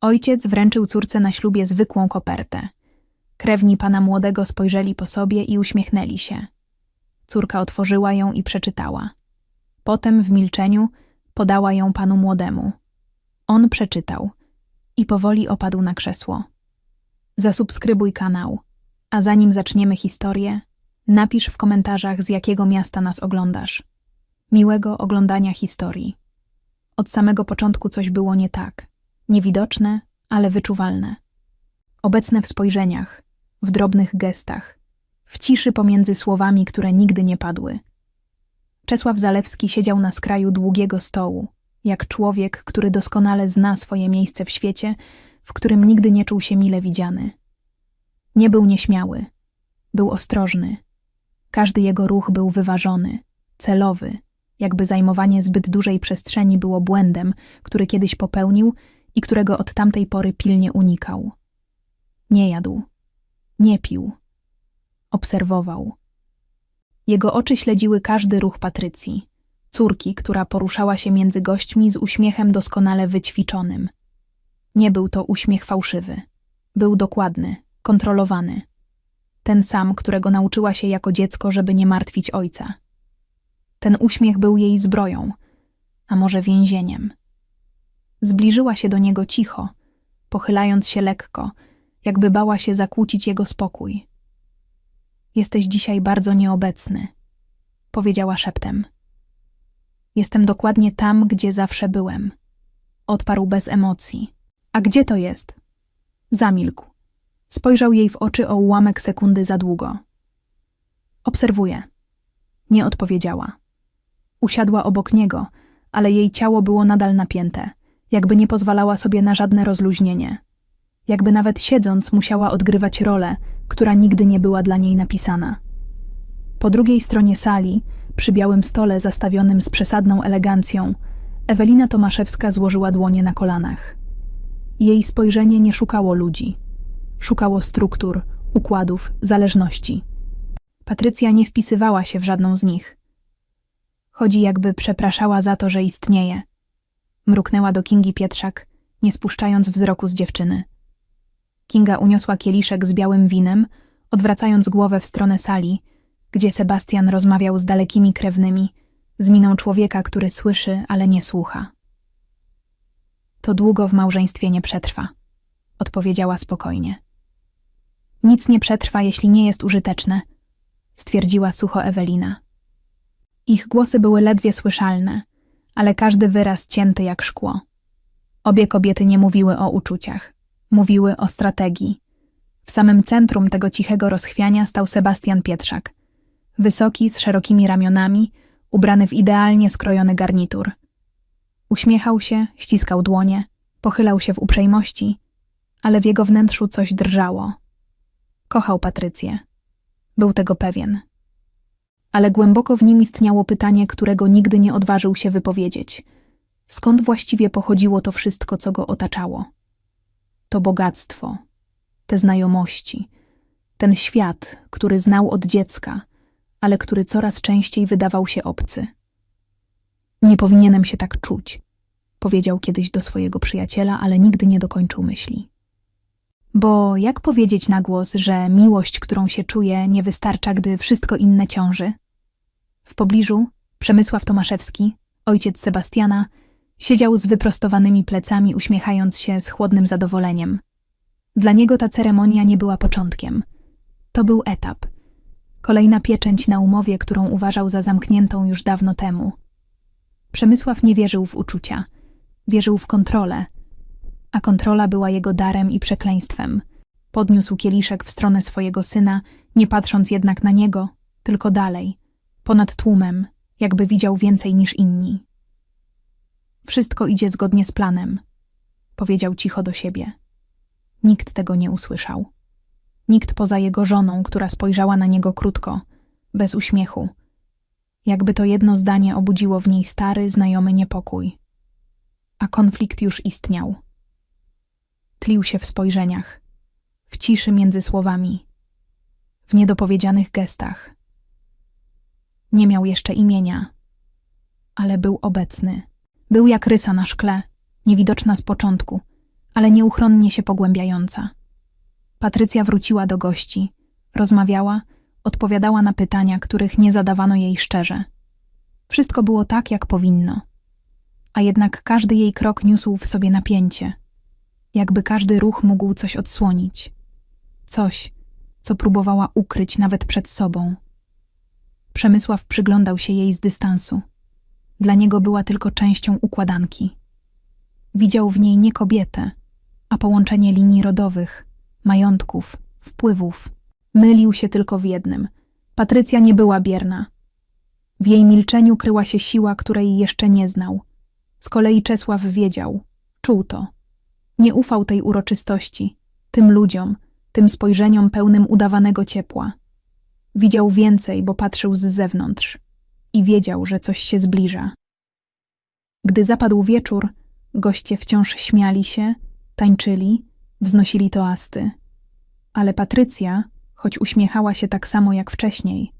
Ojciec wręczył córce na ślubie zwykłą kopertę. Krewni pana młodego spojrzeli po sobie i uśmiechnęli się. Córka otworzyła ją i przeczytała. Potem w milczeniu podała ją panu młodemu. On przeczytał i powoli opadł na krzesło. Zasubskrybuj kanał, a zanim zaczniemy historię, napisz w komentarzach z jakiego miasta nas oglądasz. Miłego oglądania historii. Od samego początku coś było nie tak. Niewidoczne, ale wyczuwalne. Obecne w spojrzeniach, w drobnych gestach, w ciszy pomiędzy słowami, które nigdy nie padły. Czesław Zalewski siedział na skraju długiego stołu, jak człowiek, który doskonale zna swoje miejsce w świecie, w którym nigdy nie czuł się mile widziany. Nie był nieśmiały, był ostrożny. Każdy jego ruch był wyważony, celowy, jakby zajmowanie zbyt dużej przestrzeni było błędem, który kiedyś popełnił i którego od tamtej pory pilnie unikał. Nie jadł, nie pił, obserwował. Jego oczy śledziły każdy ruch Patrycji, córki, która poruszała się między gośćmi z uśmiechem doskonale wyćwiczonym. Nie był to uśmiech fałszywy. Był dokładny, kontrolowany. Ten sam, którego nauczyła się jako dziecko, żeby nie martwić ojca. Ten uśmiech był jej zbroją, a może więzieniem. Zbliżyła się do niego cicho, pochylając się lekko, jakby bała się zakłócić jego spokój. Jesteś dzisiaj bardzo nieobecny, powiedziała szeptem. Jestem dokładnie tam, gdzie zawsze byłem. Odparł bez emocji. A gdzie to jest? Zamilkł. Spojrzał jej w oczy o ułamek sekundy za długo. Obserwuję. Nie odpowiedziała. Usiadła obok niego, ale jej ciało było nadal napięte, jakby nie pozwalała sobie na żadne rozluźnienie. Jakby nawet siedząc musiała odgrywać rolę, która nigdy nie była dla niej napisana. Po drugiej stronie sali, przy białym stole zastawionym z przesadną elegancją, Ewelina Tomaszewska złożyła dłonie na kolanach. Jej spojrzenie nie szukało ludzi. Szukało struktur, układów, zależności. Patrycja nie wpisywała się w żadną z nich. Chodzi jakby przepraszała za to, że istnieje. Mruknęła do Kingi Pietrzak, nie spuszczając wzroku z dziewczyny. Kinga uniosła kieliszek z białym winem, odwracając głowę w stronę sali, gdzie Sebastian rozmawiał z dalekimi krewnymi, z miną człowieka, który słyszy, ale nie słucha. To długo w małżeństwie nie przetrwa, odpowiedziała spokojnie. Nic nie przetrwa, jeśli nie jest użyteczne, stwierdziła sucho Ewelina. Ich głosy były ledwie słyszalne, ale każdy wyraz cięty jak szkło. Obie kobiety nie mówiły o uczuciach, mówiły o strategii. W samym centrum tego cichego rozchwiania stał Sebastian Pietrzak. Wysoki, z szerokimi ramionami, ubrany w idealnie skrojony garnitur. Uśmiechał się, ściskał dłonie, pochylał się w uprzejmości, ale w jego wnętrzu coś drżało. Kochał Patrycję. Był tego pewien. Ale głęboko w nim istniało pytanie, którego nigdy nie odważył się wypowiedzieć. Skąd właściwie pochodziło to wszystko, co go otaczało? To bogactwo, te znajomości, ten świat, który znał od dziecka, ale który coraz częściej wydawał się obcy. Nie powinienem się tak czuć, powiedział kiedyś do swojego przyjaciela, ale nigdy nie dokończył myśli. Bo jak powiedzieć na głos, że miłość, którą się czuje, nie wystarcza, gdy wszystko inne ciąży? W pobliżu Przemysław Tomaszewski, ojciec Sebastiana, siedział z wyprostowanymi plecami, uśmiechając się z chłodnym zadowoleniem. Dla niego ta ceremonia nie była początkiem. To był etap. Kolejna pieczęć na umowie, którą uważał za zamkniętą już dawno temu. Przemysław nie wierzył w uczucia. Wierzył w kontrolę – a kontrola była jego darem i przekleństwem. Podniósł kieliszek w stronę swojego syna, nie patrząc jednak na niego, tylko dalej, ponad tłumem, jakby widział więcej niż inni. Wszystko idzie zgodnie z planem, powiedział cicho do siebie. Nikt tego nie usłyszał. Nikt poza jego żoną, która spojrzała na niego krótko, bez uśmiechu. Jakby to jedno zdanie obudziło w niej stary, znajomy niepokój. A konflikt już istniał tlił się w spojrzeniach, w ciszy między słowami, w niedopowiedzianych gestach. Nie miał jeszcze imienia, ale był obecny. Był jak rysa na szkle, niewidoczna z początku, ale nieuchronnie się pogłębiająca. Patrycja wróciła do gości, rozmawiała, odpowiadała na pytania, których nie zadawano jej szczerze. Wszystko było tak, jak powinno. A jednak każdy jej krok niósł w sobie napięcie, jakby każdy ruch mógł coś odsłonić. Coś, co próbowała ukryć nawet przed sobą. Przemysław przyglądał się jej z dystansu. Dla niego była tylko częścią układanki. Widział w niej nie kobietę, a połączenie linii rodowych, majątków, wpływów. Mylił się tylko w jednym. Patrycja nie była bierna. W jej milczeniu kryła się siła, której jeszcze nie znał. Z kolei Czesław wiedział, czuł to. Nie ufał tej uroczystości, tym ludziom, tym spojrzeniom pełnym udawanego ciepła. Widział więcej, bo patrzył z zewnątrz i wiedział, że coś się zbliża. Gdy zapadł wieczór, goście wciąż śmiali się, tańczyli, wznosili toasty. Ale Patrycja, choć uśmiechała się tak samo jak wcześniej,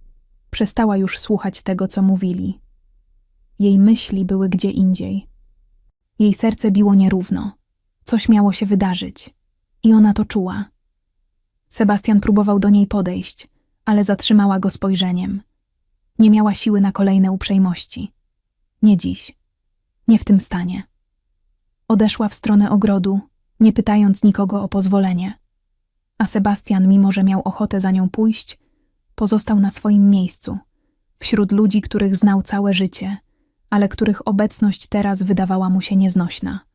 przestała już słuchać tego, co mówili. Jej myśli były gdzie indziej. Jej serce biło nierówno. Coś miało się wydarzyć. I ona to czuła. Sebastian próbował do niej podejść, ale zatrzymała go spojrzeniem. Nie miała siły na kolejne uprzejmości. Nie dziś. Nie w tym stanie. Odeszła w stronę ogrodu, nie pytając nikogo o pozwolenie. A Sebastian, mimo że miał ochotę za nią pójść, pozostał na swoim miejscu, wśród ludzi, których znał całe życie, ale których obecność teraz wydawała mu się nieznośna.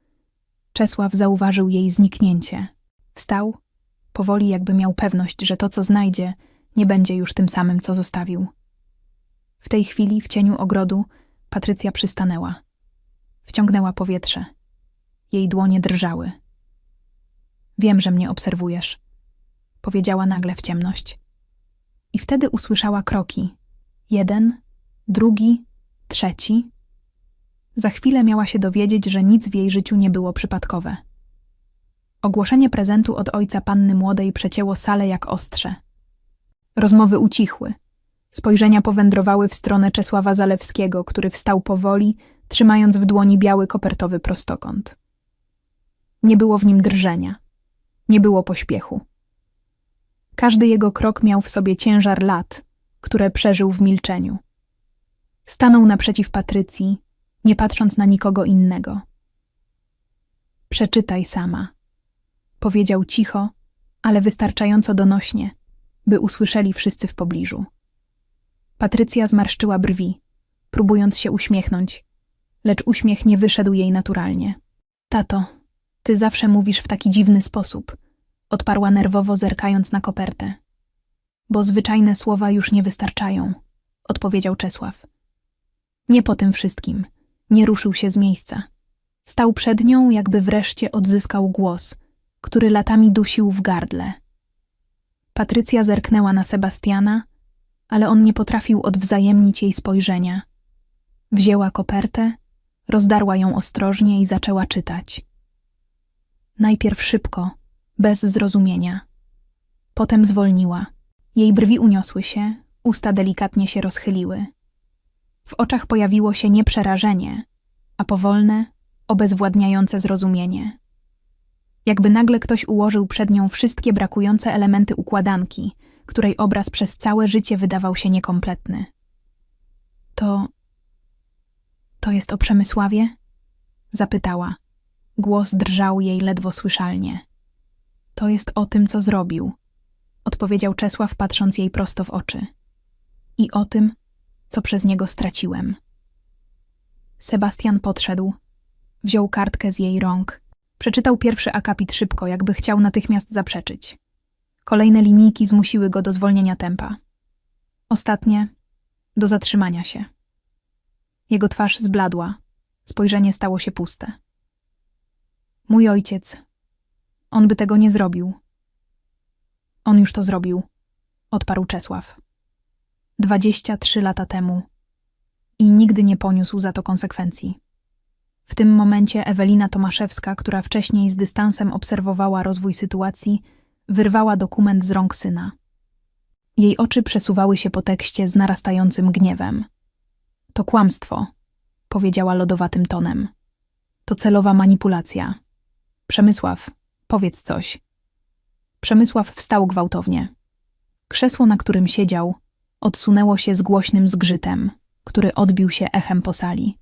Czesław zauważył jej zniknięcie. Wstał, powoli jakby miał pewność, że to, co znajdzie, nie będzie już tym samym, co zostawił. W tej chwili, w cieniu ogrodu, Patrycja przystanęła. Wciągnęła powietrze. Jej dłonie drżały. Wiem, że mnie obserwujesz, powiedziała nagle w ciemność. I wtedy usłyszała kroki. Jeden, drugi, trzeci. Za chwilę miała się dowiedzieć, że nic w jej życiu nie było przypadkowe. Ogłoszenie prezentu od ojca panny młodej przecięło salę jak ostrze. Rozmowy ucichły. Spojrzenia powędrowały w stronę Czesława Zalewskiego, który wstał powoli, trzymając w dłoni biały kopertowy prostokąt. Nie było w nim drżenia. Nie było pośpiechu. Każdy jego krok miał w sobie ciężar lat, które przeżył w milczeniu. Stanął naprzeciw Patrycji, nie patrząc na nikogo innego. Przeczytaj sama, powiedział cicho, ale wystarczająco donośnie, by usłyszeli wszyscy w pobliżu. Patrycja zmarszczyła brwi, próbując się uśmiechnąć, lecz uśmiech nie wyszedł jej naturalnie. Tato, ty zawsze mówisz w taki dziwny sposób, odparła nerwowo, zerkając na kopertę. Bo zwyczajne słowa już nie wystarczają, odpowiedział Czesław. Nie po tym wszystkim. Nie ruszył się z miejsca. Stał przed nią, jakby wreszcie odzyskał głos, który latami dusił w gardle. Patrycja zerknęła na Sebastiana, ale on nie potrafił odwzajemnić jej spojrzenia. Wzięła kopertę, rozdarła ją ostrożnie i zaczęła czytać. Najpierw szybko, bez zrozumienia. Potem zwolniła. Jej brwi uniosły się, usta delikatnie się rozchyliły. W oczach pojawiło się nie przerażenie, a powolne, obezwładniające zrozumienie. Jakby nagle ktoś ułożył przed nią wszystkie brakujące elementy układanki, której obraz przez całe życie wydawał się niekompletny. To. To jest o Przemysławie? Zapytała. Głos drżał jej ledwo słyszalnie. To jest o tym, co zrobił, odpowiedział Czesław, patrząc jej prosto w oczy. I o tym, co przez niego straciłem. Sebastian podszedł, wziął kartkę z jej rąk, przeczytał pierwszy akapit szybko, jakby chciał natychmiast zaprzeczyć. Kolejne linijki zmusiły go do zwolnienia tempa. Ostatnie do zatrzymania się. Jego twarz zbladła, spojrzenie stało się puste. Mój ojciec. On by tego nie zrobił. On już to zrobił, odparł Czesław. Dwadzieścia trzy lata temu. I nigdy nie poniósł za to konsekwencji. W tym momencie Ewelina Tomaszewska, która wcześniej z dystansem obserwowała rozwój sytuacji, wyrwała dokument z rąk syna. Jej oczy przesuwały się po tekście z narastającym gniewem. To kłamstwo, powiedziała lodowatym tonem. To celowa manipulacja. Przemysław, powiedz coś. Przemysław wstał gwałtownie. Krzesło, na którym siedział, odsunęło się z głośnym zgrzytem, który odbił się echem po sali.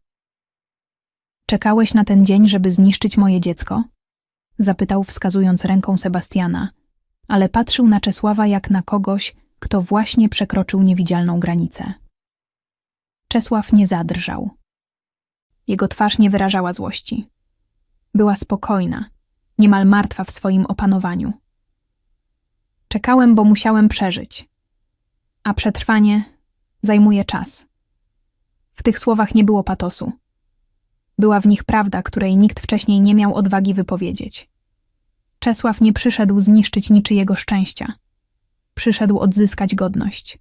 Czekałeś na ten dzień, żeby zniszczyć moje dziecko? Zapytał, wskazując ręką Sebastiana, ale patrzył na Czesława jak na kogoś, kto właśnie przekroczył niewidzialną granicę. Czesław nie zadrżał. Jego twarz nie wyrażała złości. Była spokojna, niemal martwa w swoim opanowaniu. Czekałem, bo musiałem przeżyć. A przetrwanie zajmuje czas. W tych słowach nie było patosu. Była w nich prawda, której nikt wcześniej nie miał odwagi wypowiedzieć. Czesław nie przyszedł zniszczyć niczyjego szczęścia. Przyszedł odzyskać godność.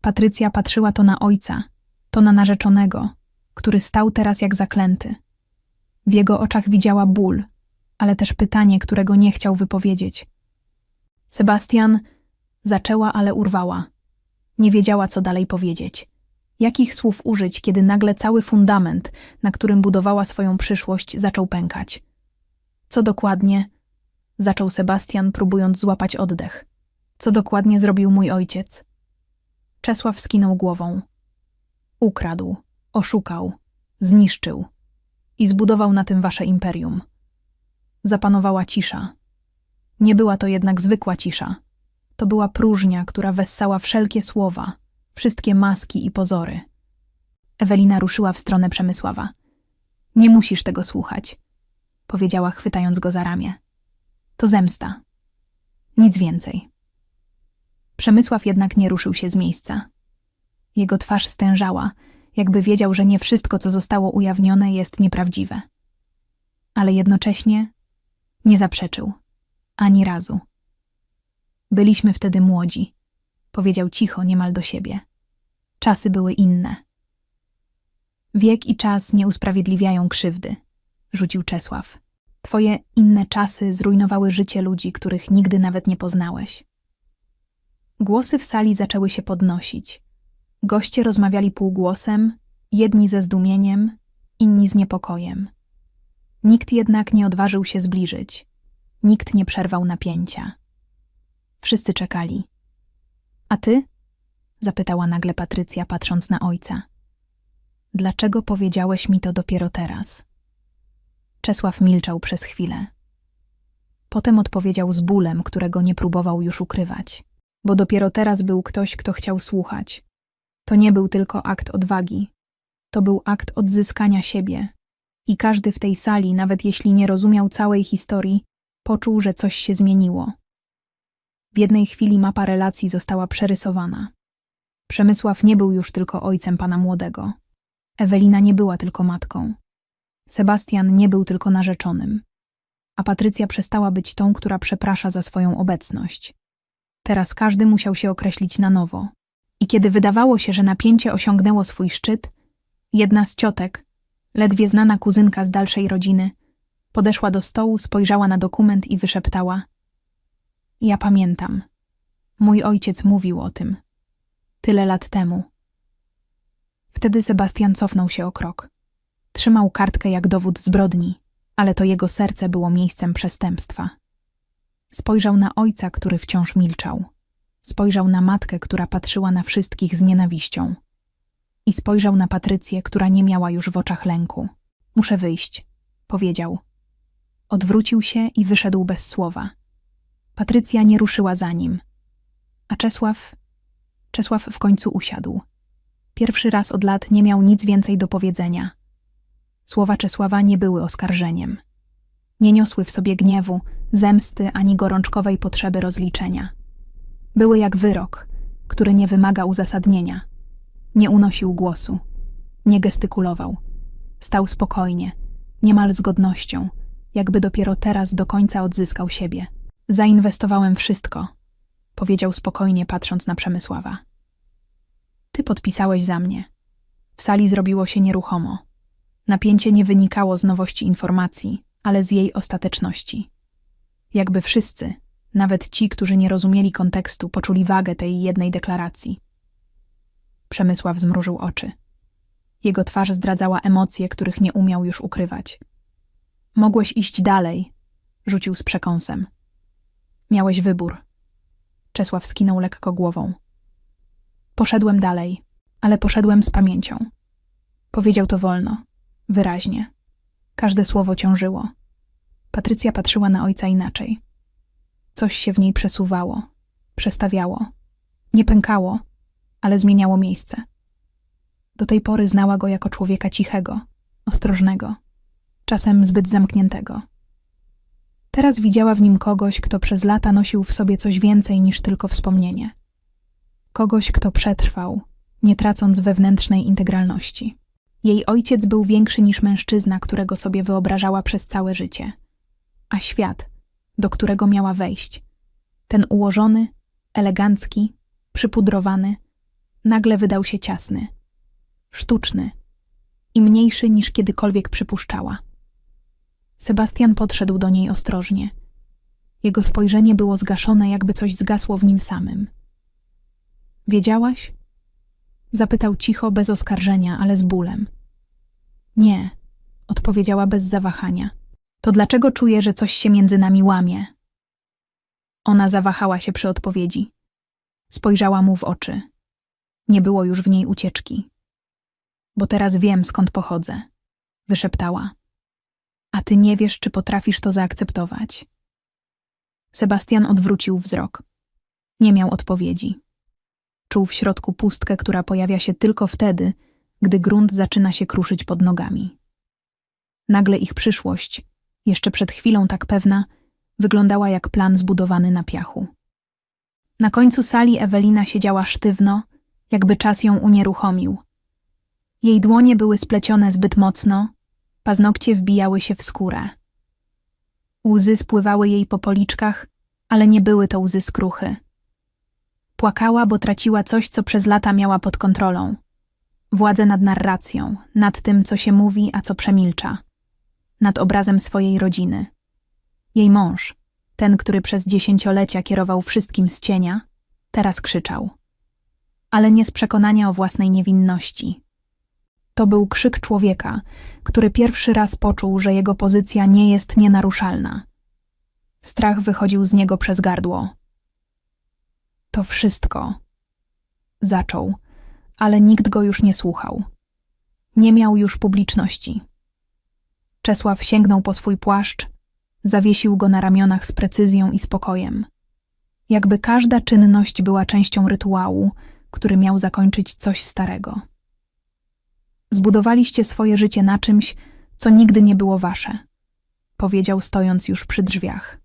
Patrycja patrzyła to na ojca, to na narzeczonego, który stał teraz jak zaklęty. W jego oczach widziała ból, ale też pytanie, którego nie chciał wypowiedzieć. Sebastian zaczęła, ale urwała. Nie wiedziała, co dalej powiedzieć. Jakich słów użyć, kiedy nagle cały fundament, na którym budowała swoją przyszłość, zaczął pękać? Co dokładnie? Zaczął Sebastian, próbując złapać oddech. Co dokładnie zrobił mój ojciec? Czesław skinął głową. Ukradł, oszukał, zniszczył i zbudował na tym wasze imperium. Zapanowała cisza. Nie była to jednak zwykła cisza. To była próżnia, która wessała wszelkie słowa, wszystkie maski i pozory. Ewelina ruszyła w stronę Przemysława. Nie musisz tego słuchać, powiedziała, chwytając go za ramię. To zemsta. Nic więcej. Przemysław jednak nie ruszył się z miejsca. Jego twarz stężała, jakby wiedział, że nie wszystko, co zostało ujawnione, jest nieprawdziwe. Ale jednocześnie nie zaprzeczył. Ani razu. Byliśmy wtedy młodzi, powiedział cicho, niemal do siebie. Czasy były inne. Wiek i czas nie usprawiedliwiają krzywdy, rzucił Czesław. Twoje inne czasy zrujnowały życie ludzi, których nigdy nawet nie poznałeś. Głosy w sali zaczęły się podnosić. Goście rozmawiali półgłosem, jedni ze zdumieniem, inni z niepokojem. Nikt jednak nie odważył się zbliżyć. Nikt nie przerwał napięcia. Wszyscy czekali. A ty? zapytała nagle Patrycja, patrząc na ojca. Dlaczego powiedziałeś mi to dopiero teraz? Czesław milczał przez chwilę. Potem odpowiedział z bólem, którego nie próbował już ukrywać, bo dopiero teraz był ktoś, kto chciał słuchać. To nie był tylko akt odwagi, to był akt odzyskania siebie. I każdy w tej sali, nawet jeśli nie rozumiał całej historii, poczuł, że coś się zmieniło. W jednej chwili mapa relacji została przerysowana. Przemysław nie był już tylko ojcem pana młodego. Ewelina nie była tylko matką. Sebastian nie był tylko narzeczonym. A Patrycja przestała być tą, która przeprasza za swoją obecność. Teraz każdy musiał się określić na nowo. I kiedy wydawało się, że napięcie osiągnęło swój szczyt, jedna z ciotek, ledwie znana kuzynka z dalszej rodziny, podeszła do stołu, spojrzała na dokument i wyszeptała: Ja pamiętam. Mój ojciec mówił o tym. Tyle lat temu. Wtedy Sebastian cofnął się o krok. Trzymał kartkę jak dowód zbrodni, ale to jego serce było miejscem przestępstwa. Spojrzał na ojca, który wciąż milczał. Spojrzał na matkę, która patrzyła na wszystkich z nienawiścią. I spojrzał na Patrycję, która nie miała już w oczach lęku. Muszę wyjść, powiedział. Odwrócił się i wyszedł bez słowa. Patrycja nie ruszyła za nim. A Czesław. Czesław w końcu usiadł. Pierwszy raz od lat nie miał nic więcej do powiedzenia. Słowa Czesława nie były oskarżeniem. Nie niosły w sobie gniewu, zemsty ani gorączkowej potrzeby rozliczenia. Były jak wyrok, który nie wymaga uzasadnienia. Nie unosił głosu, nie gestykulował. Stał spokojnie, niemal z godnością, jakby dopiero teraz do końca odzyskał siebie. Zainwestowałem wszystko, powiedział spokojnie, patrząc na Przemysława. Ty podpisałeś za mnie. W sali zrobiło się nieruchomo. Napięcie nie wynikało z nowości informacji, ale z jej ostateczności. Jakby wszyscy, nawet ci, którzy nie rozumieli kontekstu, poczuli wagę tej jednej deklaracji. Przemysław zmrużył oczy. Jego twarz zdradzała emocje, których nie umiał już ukrywać. Mogłeś iść dalej, Rzucił z przekąsem. Miałeś wybór. Czesław skinął lekko głową. Poszedłem dalej, ale poszedłem z pamięcią. Powiedział to wolno, wyraźnie. Każde słowo ciążyło. Patrycja patrzyła na ojca inaczej. Coś się w niej przesuwało, przestawiało. Nie pękało, ale zmieniało miejsce. Do tej pory znała go jako człowieka cichego, ostrożnego, czasem zbyt zamkniętego. Teraz widziała w nim kogoś, kto przez lata nosił w sobie coś więcej niż tylko wspomnienie. Kogoś, kto przetrwał, nie tracąc wewnętrznej integralności. Jej ojciec był większy niż mężczyzna, którego sobie wyobrażała przez całe życie. A świat, do którego miała wejść, ten ułożony, elegancki, przypudrowany, nagle wydał się ciasny, sztuczny i mniejszy niż kiedykolwiek przypuszczała. Sebastian podszedł do niej ostrożnie. Jego spojrzenie było zgaszone, jakby coś zgasło w nim samym. Wiedziałaś? Zapytał cicho, bez oskarżenia, ale z bólem. Nie, odpowiedziała bez zawahania. To dlaczego czuję, że coś się między nami łamie? Ona zawahała się przy odpowiedzi. Spojrzała mu w oczy. Nie było już w niej ucieczki. Bo teraz wiem, skąd pochodzę, wyszeptała. A ty nie wiesz, czy potrafisz to zaakceptować. Sebastian odwrócił wzrok. Nie miał odpowiedzi. Czuł w środku pustkę, która pojawia się tylko wtedy, gdy grunt zaczyna się kruszyć pod nogami. Nagle ich przyszłość, jeszcze przed chwilą tak pewna, wyglądała jak plan zbudowany na piachu. Na końcu sali Ewelina siedziała sztywno, jakby czas ją unieruchomił. Jej dłonie były splecione zbyt mocno, paznokcie wbijały się w skórę. Łzy spływały jej po policzkach, ale nie były to łzy skruchy. Płakała, bo traciła coś, co przez lata miała pod kontrolą. Władzę nad narracją, nad tym, co się mówi, a co przemilcza. Nad obrazem swojej rodziny. Jej mąż, ten, który przez dziesięciolecia kierował wszystkim z cienia, teraz krzyczał. Ale nie z przekonania o własnej niewinności. To był krzyk człowieka, który pierwszy raz poczuł, że jego pozycja nie jest nienaruszalna. Strach wychodził z niego przez gardło. To wszystko. Zaczął, ale nikt go już nie słuchał. Nie miał już publiczności. Czesław sięgnął po swój płaszcz, zawiesił go na ramionach z precyzją i spokojem. Jakby każda czynność była częścią rytuału, który miał zakończyć coś starego. Zbudowaliście swoje życie na czymś, co nigdy nie było wasze, powiedział stojąc już przy drzwiach.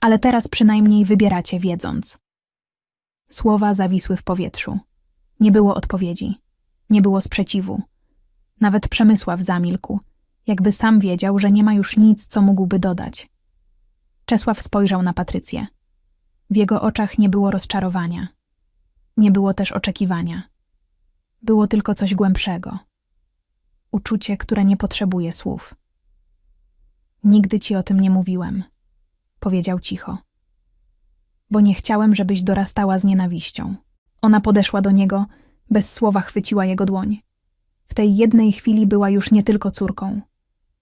Ale teraz przynajmniej wybieracie wiedząc. Słowa zawisły w powietrzu. Nie było odpowiedzi, nie było sprzeciwu. Nawet Przemysław zamilkł, jakby sam wiedział, że nie ma już nic, co mógłby dodać. Czesław spojrzał na Patrycję. W jego oczach nie było rozczarowania. Nie było też oczekiwania. Było tylko coś głębszego. Uczucie, które nie potrzebuje słów. Nigdy ci o tym nie mówiłem, powiedział cicho. Bo nie chciałem, żebyś dorastała z nienawiścią. Ona podeszła do niego, bez słowa chwyciła jego dłoń. W tej jednej chwili była już nie tylko córką.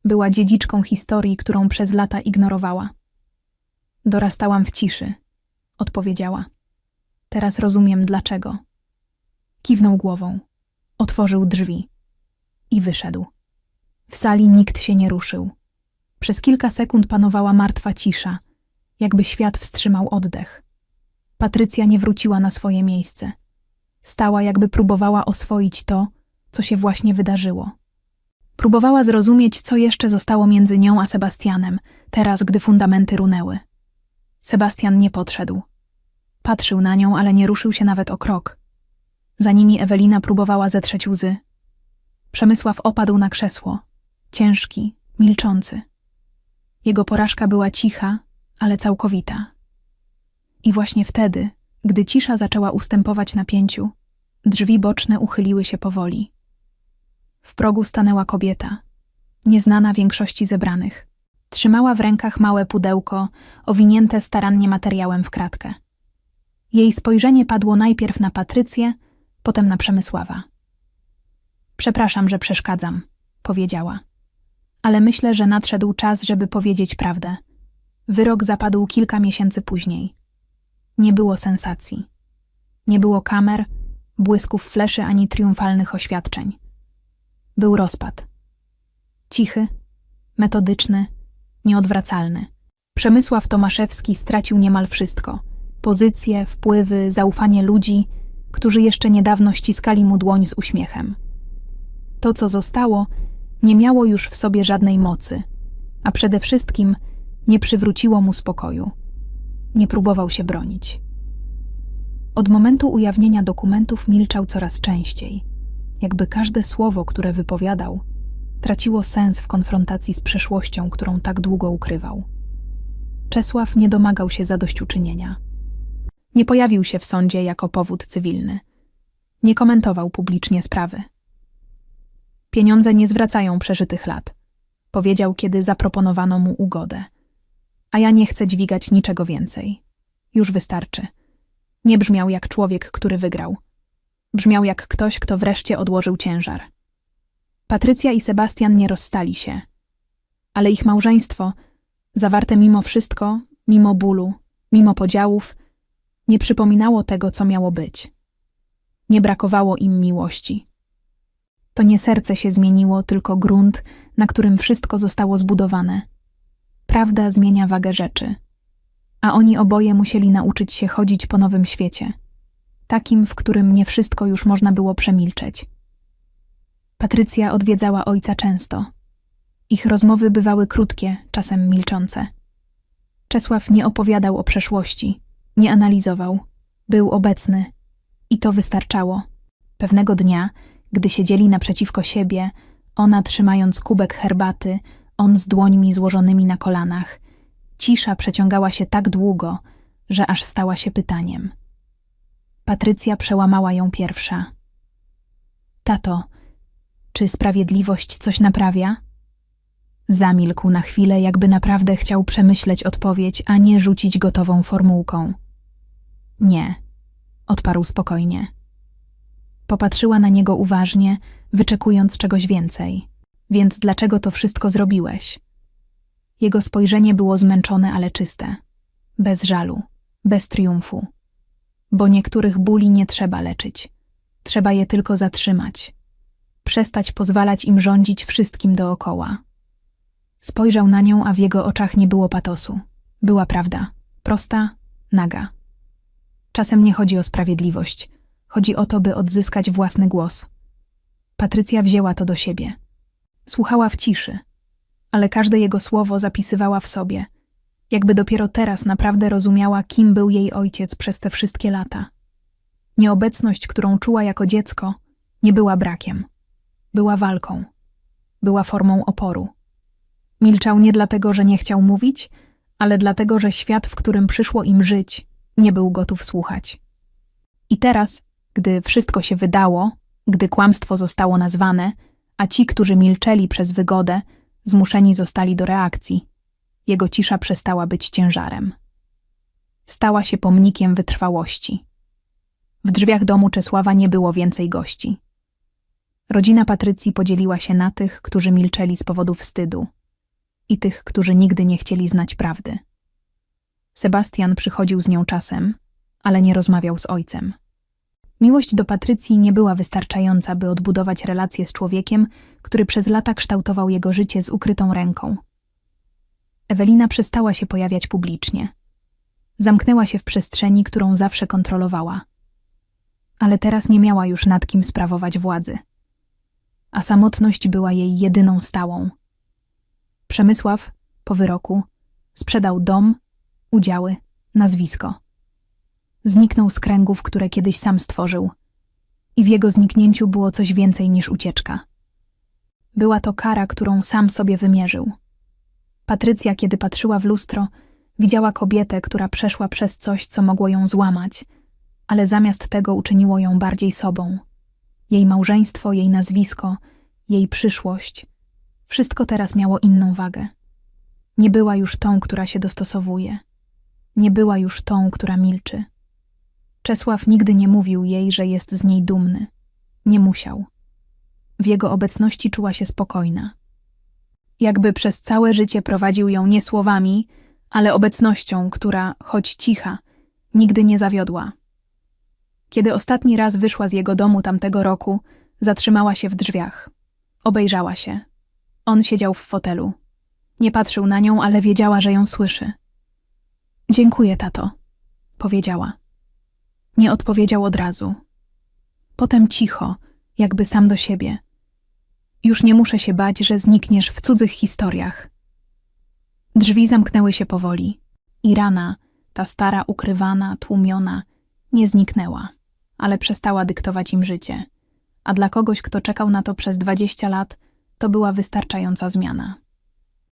Była dziedziczką historii, którą przez lata ignorowała. Dorastałam w ciszy, odpowiedziała. Teraz rozumiem dlaczego. Kiwnął głową, otworzył drzwi i wyszedł. W sali nikt się nie ruszył. Przez kilka sekund panowała martwa cisza, jakby świat wstrzymał oddech. Patrycja nie wróciła na swoje miejsce. Stała, jakby próbowała oswoić to, co się właśnie wydarzyło. Próbowała zrozumieć, co jeszcze zostało między nią a Sebastianem, teraz, gdy fundamenty runęły. Sebastian nie podszedł. Patrzył na nią, ale nie ruszył się nawet o krok. Za nimi Ewelina próbowała zetrzeć łzy. Przemysław opadł na krzesło, ciężki, milczący. Jego porażka była cicha, ale całkowita. I właśnie wtedy, gdy cisza zaczęła ustępować napięciu, drzwi boczne uchyliły się powoli. W progu stanęła kobieta, nieznana większości zebranych. Trzymała w rękach małe pudełko, owinięte starannie materiałem w kratkę. Jej spojrzenie padło najpierw na Patrycję, potem na Przemysława. Przepraszam, że przeszkadzam, powiedziała. Ale myślę, że nadszedł czas, żeby powiedzieć prawdę. Wyrok zapadł kilka miesięcy później. Nie było sensacji. Nie było kamer, błysków fleszy ani triumfalnych oświadczeń. Był rozpad. Cichy, metodyczny, nieodwracalny. Przemysław Tomaszewski stracił niemal wszystko: pozycje, wpływy, zaufanie ludzi, którzy jeszcze niedawno ściskali mu dłoń z uśmiechem. To, co zostało, nie miało już w sobie żadnej mocy, a przede wszystkim nie przywróciło mu spokoju. Nie próbował się bronić. Od momentu ujawnienia dokumentów milczał coraz częściej, jakby każde słowo, które wypowiadał, traciło sens w konfrontacji z przeszłością, którą tak długo ukrywał. Czesław nie domagał się zadośćuczynienia. Nie pojawił się w sądzie jako powód cywilny. Nie komentował publicznie sprawy. Pieniądze nie zwracają przeżytych lat, powiedział, kiedy zaproponowano mu ugodę. A ja nie chcę dźwigać niczego więcej. Już wystarczy. Nie brzmiał jak człowiek, który wygrał. Brzmiał jak ktoś, kto wreszcie odłożył ciężar. Patrycja i Sebastian nie rozstali się, ale ich małżeństwo, zawarte mimo wszystko, mimo bólu, mimo podziałów, nie przypominało tego, co miało być. Nie brakowało im miłości. To nie serce się zmieniło, tylko grunt, na którym wszystko zostało zbudowane. Prawda zmienia wagę rzeczy. A oni oboje musieli nauczyć się chodzić po nowym świecie, takim, w którym nie wszystko już można było przemilczeć. Patrycja odwiedzała ojca często. Ich rozmowy bywały krótkie, czasem milczące. Czesław nie opowiadał o przeszłości, nie analizował, był obecny i to wystarczało. Pewnego dnia, gdy siedzieli naprzeciwko siebie, ona trzymając kubek herbaty, on z dłońmi złożonymi na kolanach, cisza przeciągała się tak długo, że aż stała się pytaniem. Patrycja przełamała ją pierwsza. Tato, czy sprawiedliwość coś naprawia? Zamilkł na chwilę, jakby naprawdę chciał przemyśleć odpowiedź, a nie rzucić gotową formułką. Nie, odparł spokojnie. Popatrzyła na niego uważnie, wyczekując czegoś więcej. Więc dlaczego to wszystko zrobiłeś? Jego spojrzenie było zmęczone, ale czyste. Bez żalu, bez triumfu. Bo niektórych bóli nie trzeba leczyć. Trzeba je tylko zatrzymać. Przestać pozwalać im rządzić wszystkim dookoła. Spojrzał na nią, a w jego oczach nie było patosu. Była prawda. Prosta, naga. Czasem nie chodzi o sprawiedliwość. Chodzi o to, by odzyskać własny głos. Patrycja wzięła to do siebie. Słuchała w ciszy, ale każde jego słowo zapisywała w sobie, jakby dopiero teraz naprawdę rozumiała, kim był jej ojciec przez te wszystkie lata. Nieobecność, którą czuła jako dziecko, nie była brakiem. Była walką. Była formą oporu. Milczał nie dlatego, że nie chciał mówić, ale dlatego, że świat, w którym przyszło im żyć, nie był gotów słuchać. I teraz, gdy wszystko się wydało, gdy kłamstwo zostało nazwane, a ci, którzy milczeli przez wygodę, zmuszeni zostali do reakcji, jego cisza przestała być ciężarem. Stała się pomnikiem wytrwałości. W drzwiach domu Czesława nie było więcej gości. Rodzina Patrycji podzieliła się na tych, którzy milczeli z powodu wstydu i tych, którzy nigdy nie chcieli znać prawdy. Sebastian przychodził z nią czasem, ale nie rozmawiał z ojcem. Miłość do Patrycji nie była wystarczająca, by odbudować relacje z człowiekiem, który przez lata kształtował jego życie z ukrytą ręką. Ewelina przestała się pojawiać publicznie. Zamknęła się w przestrzeni, którą zawsze kontrolowała. Ale teraz nie miała już nad kim sprawować władzy. A samotność była jej jedyną stałą. Przemysław, po wyroku, sprzedał dom, udziały, nazwisko. Zniknął z kręgów, które kiedyś sam stworzył. I w jego zniknięciu było coś więcej niż ucieczka. Była to kara, którą sam sobie wymierzył. Patrycja, kiedy patrzyła w lustro, widziała kobietę, która przeszła przez coś, co mogło ją złamać, ale zamiast tego uczyniło ją bardziej sobą. Jej małżeństwo, jej nazwisko, jej przyszłość wszystko teraz miało inną wagę. Nie była już tą, która się dostosowuje. Nie była już tą, która milczy. Czesław nigdy nie mówił jej, że jest z niej dumny. Nie musiał. W jego obecności czuła się spokojna. Jakby przez całe życie prowadził ją nie słowami, ale obecnością, która, choć cicha, nigdy nie zawiodła. Kiedy ostatni raz wyszła z jego domu tamtego roku, zatrzymała się w drzwiach. Obejrzała się. On siedział w fotelu. Nie patrzył na nią, ale wiedziała, że ją słyszy. Dziękuję, tato, powiedziała. Nie odpowiedział od razu. Potem cicho, jakby sam do siebie. Już nie muszę się bać, że znikniesz w cudzych historiach. Drzwi zamknęły się powoli i rana, ta stara, ukrywana, tłumiona, nie zniknęła, ale przestała dyktować im życie. A dla kogoś, kto czekał na to przez dwadzieścia lat, to była wystarczająca zmiana.